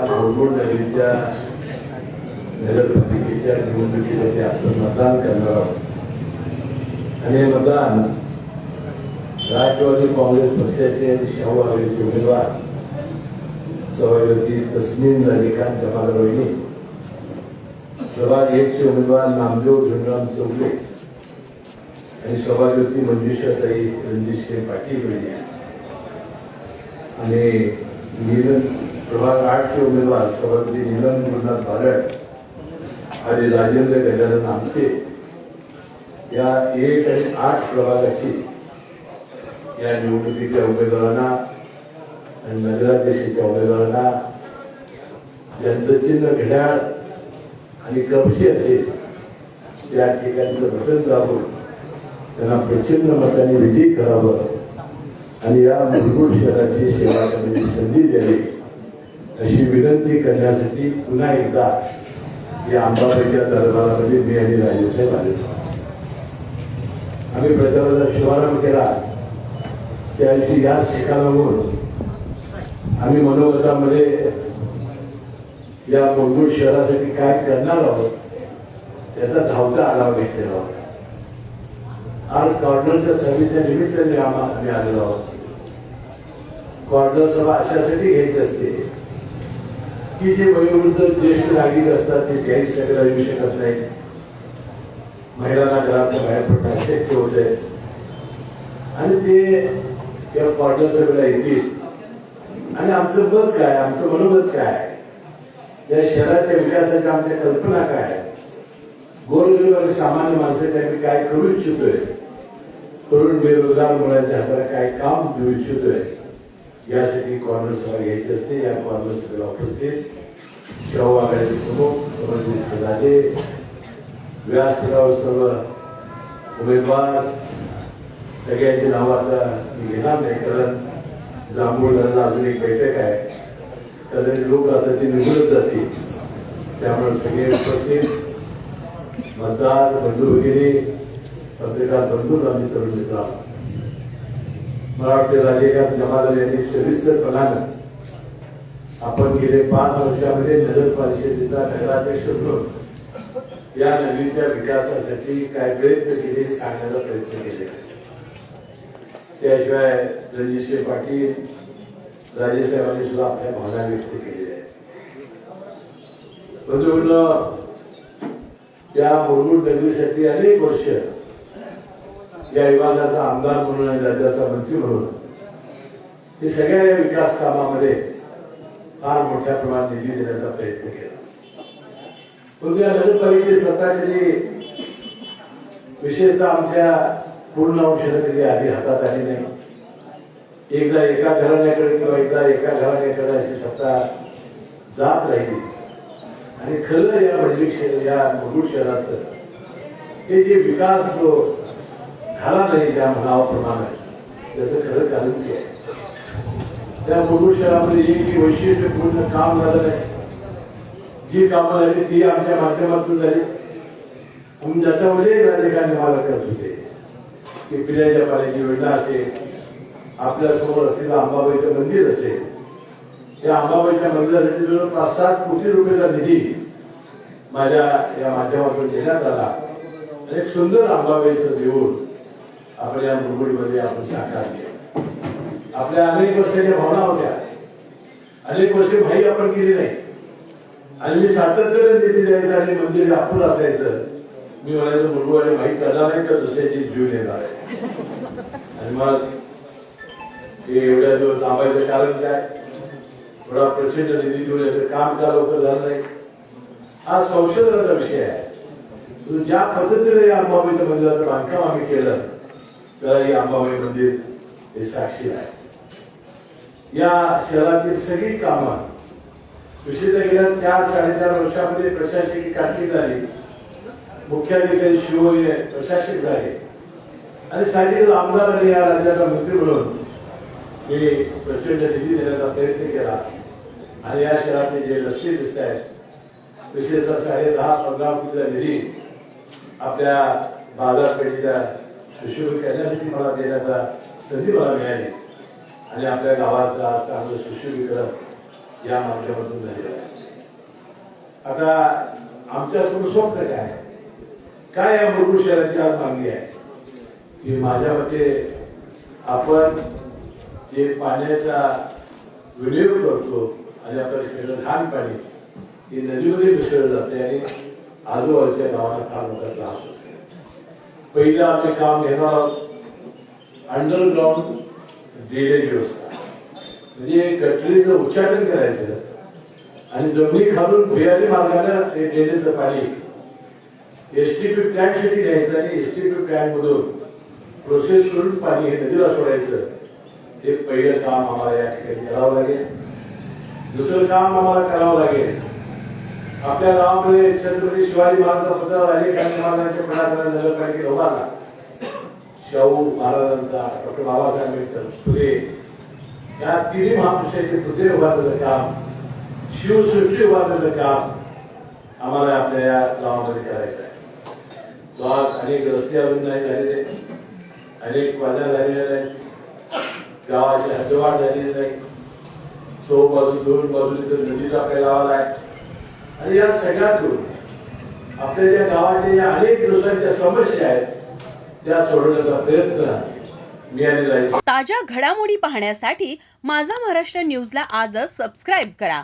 मुरगुड नगरीच्या नगरपालिकेच्या निवडणुकीसाठी आपण मतदान करणार आहोत. आणि हे मतदान राष्ट्रवादी काँग्रेस पक्षाचे शाहू आघाडीचे उमेदवार सभापती तस्मिन रविकांत जमादार वहिनी प्रभाग एकचे उमेदवार नामदेव झुंडराम चौगले आणि सभाज्योती मंजुषाताई रणजितसिंह पाटील वहिनी आणि नीलम प्रभाग आठचे उमेदवार सभापती नीलम गुरुनाथ भारत आणि राजेंद्र गजानन आमचे या एक आणि आठ प्रभागाची या निवडणुकीच्या उमेदवारांना आणि नगराध्यक्षाच्या उमेदवारांना ज्यांचं चिन्ह घड्याळ आणि कपशी असेल त्या ठिकाणचं बटन दाबून त्यांना प्रचंड मताने विजयी करावं. आणि या मूलभूत शहराची सेवा करण्याची संधी द्यावी अशी विनंती करण्यासाठी पुन्हा एकदा या अंबाबाईच्या दरबारामध्ये मी आणि राजेसाहेब आलेलो आम्ही प्रचाराचा शुभारंभ केला. त्या दिवशी याच ठिकाणावरून आम्ही मनोगतामध्ये या मूलभूत शहरासाठी काय करणार आहोत याचा धावता आढावा घेतलेला होता. आज कॉर्नरच्या सभेच्या निमित्ताने आम्हाला आम्ही आलेलो आहोत. कॉर्नर सभा अशासाठी घ्यायची असते. की जे वयोवृद्ध ज्येष्ठ नागरिक असतात ते घ्यायची सगळं येऊ शकत नाही. महिलांना घरातून बाहेर पडणं शक्य होत आहे. आणि ते या कॉर्नर सभेला येतील. आणि आमचं मत काय? आमचं मनोमत काय? या शहराच्या विकासाच्या आमच्या कल्पना काय? गोरगरीब आणि सामान्य माणसासाठी मी काय करू इच्छितोय? तरुण बेरोजगार मुलांच्या हाताला काय काम देऊ इच्छितोय? यासाठी कॉन्ग्रेस सभा घ्यायची असते या कॉन्ग्रेस सभेला उपस्थित शाहू आघाडीचे प्रमुख समजले राजे व्यासपीठावर सर्व उमेदवार सगळ्यांची नावं आता मी घेणार नाही कारण जांभूळ अजून एक बैठक आहे. कदाचित लोक आता ती निवडत जातील. त्यामुळे सगळे उपस्थित मतदार बंधू वगैरे पत्रकार बंधू आम्ही तरुण मित्र मला वाटते राजेकांत जमादार यांनी सविस्तरपणानं आपण गेले पाच वर्षामध्ये नगर परिषदेचा नगराध्यक्ष म्हणून या नवीनच्या विकासासाठी काय प्रयत्न केले सांगण्याचा प्रयत्न केले त्याशिवाय रणजितसिंह पाटील राजेसाहेबांनी सुद्धा आपल्या भावना व्यक्त केलेल्या आहेत. बंधूंनो त्या मूलभूत नगरीसाठी अनेक वर्ष या विभागाचा आमदार म्हणून आणि राज्याचा मंत्री म्हणून हे सगळ्या या विकास कामामध्ये फार मोठ्या प्रमाणात निधी देण्याचा प्रयत्न केला. परंतु या नगरपालिकेची सत्ता कधी विशेषतः आमच्या पूर्ण औषधं कधी आधी हातात आली नाही. एकदा एका घराण्याकडे किंवा एकदा एका घराण्याकडे अशी सत्ता जात राहिली. आणि खरं या मंडळी शहर या मुरुड शहराचं हे जे विकास जो झाला नाही त्या म्हणावाप्रमाणे त्याचं खरं कारण ते आहे. त्या मुलुड शहरामध्ये एकही वैशिष्ट्यपूर्ण काम झालं नाही. जी कामं झाली ती आमच्या माध्यमातून झाली. म्हणून ज्याच्यामध्ये राजकारणी मला करत होते की पिण्याच्या पाण्याची योजना असेल आपल्यासमोर असलेलं अंबाबाईचं मंदिर असेल त्या अंबाबाईच्या मंदिरासाठी जवळ पाच सात कोटी रुपयाचा निधी माझ्या या माध्यमातून देण्यात आला. आणि एक सुंदर अंबाबाईचं देऊळ साकार आपल्या अनेक वर्षाच्या भावना होत्या. अनेक वर्षे भाई आपण केली नाही. आणि मी सातत्याने तिथे द्यायचा आणि मंदिर आपण असायचं मी म्हणायचं मुलगू आणि भाई करणार नाही तर दुसऱ्याची जीव येणार आहे. आणि मग हे एवढ्या दिवस थांबायचं कारण काय? थोडा प्रचंड निधी घेऊन याचं काम का लवकर झालं नाही? हा संशोधनाचा विषय आहे. ज्या पद्धतीने या अंबाबाईच्या मंदिराचं बांधकाम आम्ही केलं त्याला हे अंबाबाई मंदिर हे साक्षी आहे या शहरातील सगळी कामं विशेषतः गेल्या चार साडेचार वर्षामध्ये प्रशासकीय कामगिरी झाली. मुख्याधिकारी शिव प्रशासक झाले. आणि साहजिक आमदार आणि या राज्याचा मंत्री म्हणून मी प्रचंड निधी देण्याचा प्रयत्न केला. आणि या शहरातले जे रस्ते दिसत आहेत विशेषतः साडे दहा पंधरा कोटीचा निधी आपल्या बाजारपेठेच्या सुशोभित करण्यासाठी मला देण्याचा संधी मला मिळाली. आणि आपल्या गावाचा चांगलं सुशोभीकरण या माध्यमातून झालेलं आहे. आता आमच्यासमोर स्वप्न काय काय या मुरगुड शहराची आज मागणी आहे? की माझ्या मते आपण जे पाण्याचा विनियोग करतो आणि आपलं सगळं घाण पाणी हे नदीमध्ये मिसळलं जाते आणि आजूबाजूच्या गावांना फार मोठा त्रास होतो. पहिलं आम्ही काम घेणार आहोत. अंडरग्राऊंड ड्रेनेज व्यवस्था म्हणजे गटरीचं उच्चाटन करायचं. आणि जमिनी खालून भुयारी मार्गाने ते ड्रेनेजचं पाणी एस टी पी टँकसाठी घ्यायचं आणि एस टी पी मधून प्रोसेस करून पाणी हे नदीला सोडायचं. हे पहिलं काम आम्हाला या ठिकाणी करावं लागेल. दुसरं काम आम्हाला करावं लागेल. आपल्या गावामध्ये छत्रपती शिवाजी महाराजांबद्दल अनेक गांधी महाराजांच्या पुढाकाराने नगरपालिकेत उभारला. शाहू महाराजांचा डॉक्टर बाबासाहेब आंबेडकर फुले. या तिन्ही महापुरुषांचे पुतळे उभारण्याचं काम शिवसृष्टी उभारण्याचं काम आम्हाला आपल्या या गावामध्ये करायचं आहे. गावात अनेक रस्ते अजून नाही झालेले अनेक वाजा झालेल्या नाहीत गावाची हद्दवाढ झालेली नाही चौ बाजू दोन बाजूने तर नदीचा काही लावाला आहे. आणि या सगळ्यातून आपल्या ज्या गावाच्या ज्या अनेक दिवसांच्या समस्या आहेत त्या सोडवण्याचा प्रयत्न ताज्या घडामोडी पाहण्यासाठी माझा महाराष्ट्र न्यूजला आजच सबस्क्राईब करा.